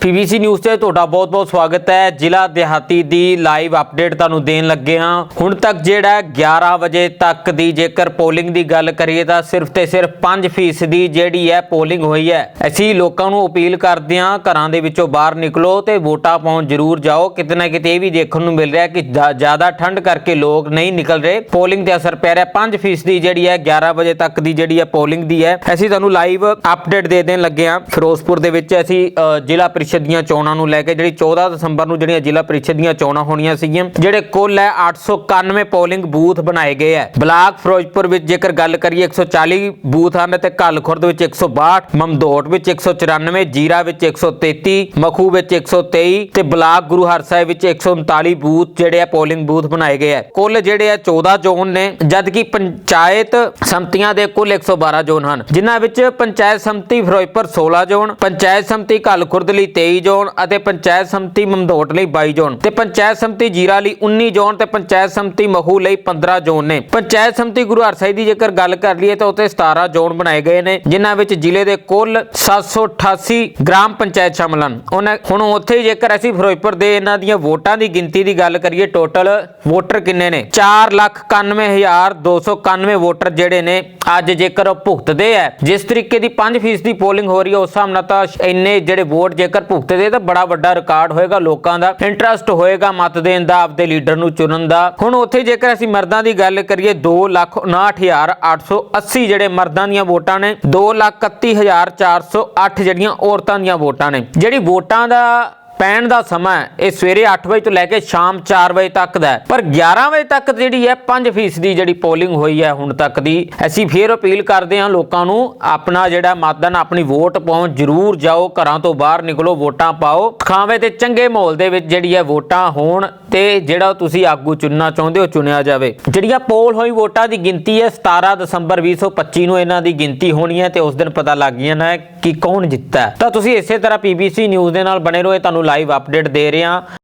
PBC news ਤੇ ਤੁਹਾਡਾ ਬਹੁਤ-ਬਹੁਤ ਸਵਾਗਤ ਹੈ। ਜ਼ਿਲ੍ਹਾ ਦਿਹਾਤੀ ਦੀ ਲਾਈਵ ਅਪਡੇਟ ਤੁਹਾਨੂੰ ਦੇਣ ਲੱਗੇ ਹਾਂ। ਹੁਣ ਤੱਕ ਜਿਹੜਾ ਹੈ 11 ਵਜੇ ਤੱਕ ਦੀ ਜੇਕਰ ਪੋਲਿੰਗ ਦੀ ਗੱਲ ਕਰੀਏ ਤਾਂ ਸਿਰਫ ਤੇ ਸਿਰਫ 5% ਦੀ ਜਿਹੜੀ ਹੈ ਪੋਲਿੰਗ ਹੋਈ ਹੈ। ਅਸੀਂ ਲੋਕਾਂ ਨੂੰ ਅਪੀਲ ਕਰਦੇ ਹਾਂ, ਘਰਾਂ ਦੇ ਵਿੱਚੋਂ ਬਾਹਰ ਨਿਕਲੋ ਤੇ ਵੋਟਾਂ ਪਾਉਣ ਜ਼ਰੂਰ ਜਾਓ। ਕਿਤੇ ਨਾ ਕਿਤੇ ਇਹ ਵੀ ਦੇਖਣ ਨੂੰ ਮਿਲ ਰਿਹਾ ਕਿ ਜ਼ਿਆ- ਜ਼ਿਆਦਾ ਠੰਡ ਕਰਕੇ ਲੋਕ ਨਹੀਂ ਨਿਕਲ ਰਹੇ। ਪੋਲਿੰਗ ਤੇ ਅਸਰ ਪੈ ਰਿਹਾ। 5% ਦੀ ਜਿਹੜੀ ਹੈ 11 ਵਜੇ ਤੱਕ ਦੀ ਜਿਹੜੀ ਹੈ ਪੋਲਿੰਗ ਦੀ ਹੈ। ਅਸੀਂ ਤੁਹਾਨੂੰ ਲਾਈਵ ਅਪਡੇਟ ਦੇ ਦੇਣ ਲੱਗੇ ਹਾਂ। ਫਿਰੋਜ਼ਪੁਰ ਦੇ ਵਿੱਚ ਅਸੀਂ ਜ਼ਿਲ੍ਹਾ ਪ੍ਰੀਸ਼ਦ ਦੀਆਂ ਚੋਣਾਂ ਨੂੰ ਲੈ ਕੇ ਜਿਹੜੀ 14 ਦਸੰਬਰ ਨੂੰ ਜਿਹੜੀਆਂ ਜ਼ਿਲ੍ਹਾ ਪ੍ਰੀਸ਼ਦ ਦੀਆਂ ਚੋਣਾਂ ਹੋਣੀਆਂ ਸੀਗੀਆਂ, ਜਿਹੜੇ ਕੁੱਲ ਹੈ 891 ਪੋਲਿੰਗ ਬੂਥ ਬਣਾਏ ਗਏ ਹੈ। ਬਲਾਕ ਫਿਰੋਜ਼ਪੁਰ ਵਿੱਚ ਜੇਕਰ ਗੱਲ ਕਰੀਏ 140 ਬੂਥ ਹਨ ਤੇ ਕੱਲ ਵਿੱਚ 162 ਮਮਦੋਟ ਵਿੱਚ 194 ਜੀਰਾ ਵਿੱਚ 133 ਮਖੂ ਵਿੱਚ 123 ਤੇ ਬਲਾਕ ਗੁਰੂ ਹਰਸਾਹਿਬ ਵਿੱਚ 139 ਬੂਥ ਜਿਹੜੇ ਆ ਪੋਲਿੰਗ ਬੂਥ ਬਣਾਏ ਗਏ ਹੈ। ਕੁੱਲ ਜਿਹੜੇ ਆ 14 ਜ਼ੋਨ ਨੇ, ਜਦਕਿ ਪੰਚਾਇਤ ਸੰਮਤੀਆਂ ਦੇ ਕੁੱਲ 112 ਜ਼ੋਨ ਹਨ, ਜਿਨ੍ਹਾਂ ਵਿੱਚ ਪੰਚਾਇਤ ਸੰਮਤੀ ਫਿਰੋਜ਼ਪੁਰ 16 ਜ਼ੋਨ, ਪੰਚਾਇਤ ਸੰਮਤੀ ਕੱਲ ਖੁਰਦ ਲਈ 23 ਜ਼ੋਨ ਅਤੇ ਪੰਚਾਇਤ ਸੰਮਤੀ ਮਮਦੋਟ ਲਈ 22 ਜ਼ੋਨ ਤੇ ਪੰਚਾਇਤ ਸੰਮਤੀ ਜੀਰਾ ਲਈ 19 ਜ਼ੋਨ ਤੇ ਪੰਚਾਇਤ ਸੰਮਤੀ ਮਹੂ ਲਈ 15 ਜ਼ੋਨ ਨੇ। ਪੰਚਾਇਤ ਸੰਮਤੀ ਗੁਰੂ ਹਰਸਾਹਿਬ ਦੀ ਜੇਕਰ ਗੱਲ ਕਰ ਲਈਏ ਤਾਂ ਉੱਥੇ 17 ਜ਼ੋਨ ਬਣਾਏ ਗਏ ਨੇ, ਜਿਨ੍ਹਾਂ ਵਿੱਚ ਜ਼ਿਲ੍ਹੇ ਦੇ ਕੁੱਲ 788 ਗ੍ਰਾਮ ਪੰਚਾਇਤ ਸ਼ਾਮਲ ਹਨ। ਉਹਨਾਂ ਹੁਣ ਉੱਥੇ ਜੇਕਰ ਅਸੀਂ ਫਿਰੋਜ਼ਪੁਰ ਦੇ ਇਹਨਾਂ ਦੀਆਂ ਵੋਟਾਂ ਦੀ ਗਿਣਤੀ ਦੀ ਗੱਲ ਕਰੀਏ, ਟੋਟਲ ਵੋਟਰ ਕਿੰਨੇ ਨੇ? 491291 ਵੋਟਰ ਜਿਹੜੇ ਨੇ ਅੱਜ ਜੇਕਰ ਉਹ ਭੁਗਤਦੇ ਆ, ਜਿਸ ਤਰੀਕੇ ਦੀ 5% ਦੀ ਪੋਲਿੰਗ ਹੋ ਰਹੀ ਹੈ ਉਸ ਹਿਸਾਬ ਨਾਲ ਤਾਂ ਇੰਨੇ ਜਿਹੜੇ ਵੋਟ ਜੇਕਰ ਭੁਗਤਦੇ ਤਾਂ ਬੜਾ ਵੱਡਾ ਰਿਕਾਰਡ ਹੋਏਗਾ ਲੋਕਾਂ ਦਾ ਇੰਟਰਸਟ ਹੋਏਗਾ ਮਤ ਦੇਣ ਦਾ, ਆਪਦੇ ਲੀਡਰ ਨੂੰ ਚੁਣਨ ਦਾ। ਹੁਣ ਉੱਥੇ ਜੇਕਰ ਅਸੀਂ ਮਰਦਾਂ ਦੀ ਗੱਲ ਕਰੀਏ 259880 ਜਿਹੜੇ ਮਰਦਾਂ ਦੀਆਂ ਵੋਟਾਂ ਨੇ 231408 ਜਿਹੜੀਆਂ ਔਰਤਾਂ ਦੀਆਂ ਵੋਟਾਂ ਨੇ, ਜਿਹੜੀ ਵੋਟਾਂ ਦਾ ਪੈਣ ਦਾ ਸਮਾਂ ਇਹ ਸਵੇਰੇ 8 ਵਜੇ ਤੋਂ ਲੈ ਕੇ ਸ਼ਾਮ 4 ਵਜੇ ਤੱਕ ਦਾ ਪਰ 11 ਵਜੇ ਤੱਕ ਜਿਹੜੀ ਹੈ 5% ਦੀ ਜਿਹੜੀ ਪੋਲਿੰਗ ਹੋਈ ਹੈ ਹੁਣ ਤੱਕ ਦੀ, ਅਸੀਂ ਫੇਰ ਅਪੀਲ ਕਰਦੇ ਹਾਂ ਲੋਕਾਂ ਨੂੰ, ਆਪਣਾ ਜਿਹੜਾ ਮਤਦਾਨ ਆਪਣੀ ਵੋਟ ਪਾਉਣ, ਜ਼ਰੂਰ ਜਾਓ, ਘਰਾਂ ਤੋਂ ਬਾਹਰ ਨਿਕਲੋ, ਵੋਟਾਂ ਪਾਓ। ਖਾਵੇਂ ਤੇ ਚੰਗੇ ਮਾਹੌਲ ਦੇ ਵਿੱਚ ਜਿਹੜੀ ਹੈ ਵੋਟਾਂ ਹੋਣ ਤੇ ਜਿਹੜਾ ਤੁਸੀਂ ਆਗੂ ਚੁਣਨਾ ਚਾਹੁੰਦੇ ਹੋ, ਚੁਣਿਆ ਜਾਵੇ। ਜਿਹੜੀਆਂ ਪੋਲ ਹੋਈ, ਵੋਟਾਂ ਦੀ ਗਿਣਤੀ ਹੈ 17 ਦਸੰਬਰ 2025 ਨੂੰ ਇਹਨਾਂ ਦੀ ਗਿਣਤੀ ਹੋਣੀ ਹੈ ਤੇ ਉਸ ਦਿਨ ਪਤਾ ਲੱਗ ਜਾਣਾ ਹੈ ਕਿ ਕੌਣ ਜਿੱਤਦਾ ਹੈ। ਤਾਂ ਤੁਸੀਂ ਇਸੇ ਤਰ੍ਹਾਂ ਪੀਬੀਸੀ ਨਿਊਜ਼ ਦੇ ਨਾਲ ਬਣੇ ਰਹੋ, ਇਹ ਤੁਹਾਨੂੰ ਲਾਈਵ ਅਪਡੇਟ ਦੇ ਰਹੇ ਹਾਂ।